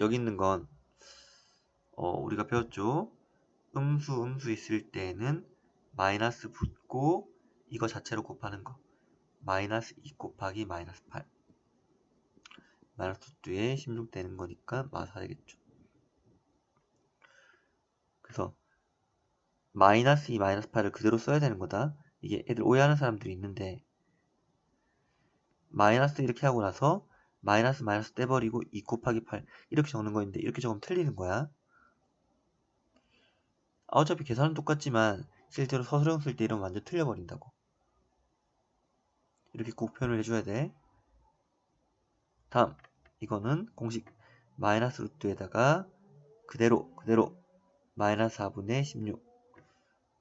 여기 있는 건 어, 우리가 배웠죠. 음수 음수 있을 때는 마이너스 붙고 이거 자체로 곱하는 거. 마이너스 2 곱하기 마이너스 8. 마이너스 2에 16 되는 거니까 마사 되겠죠. 그래서 마이너스 2 마이너스 8을 그대로 써야 되는 거다. 이게 애들 오해하는 사람들이 있는데 마이너스 이렇게 하고 나서 마이너스 마이너스 떼버리고 2 곱하기 8 이렇게 적는 거인데 이렇게 적으면 틀리는 거야. 어차피 계산은 똑같지만 실제로 서술형 쓸 때 이러면 완전 틀려버린다고. 이렇게 꼭 표현을 해줘야 돼. 다음 이거는 공식 마이너스 루트에다가 그대로 그대로 마이너스 4분의 16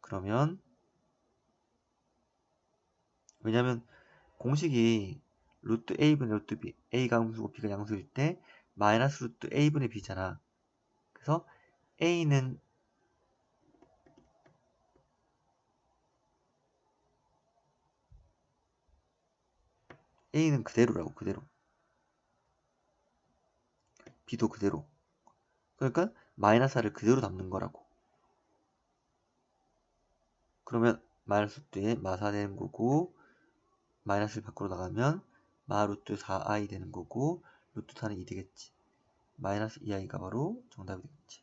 그러면 왜냐면 공식이 루트 a분의 루트 b a가 음수고 b가 양수일 때 마이너스 루트 a분의 b잖아. 그래서 a는 a는 그대로라고 그대로. B도 그대로. 그러니까 마이너스 4를 그대로 담는 거라고. 그러면 마이너스 루트에 마사 되는 거고 마이너스를 밖으로 나가면 마 루트 4i 되는 거고 루트 4는 2 되겠지. 마이너스 2i가 바로 정답이 되겠지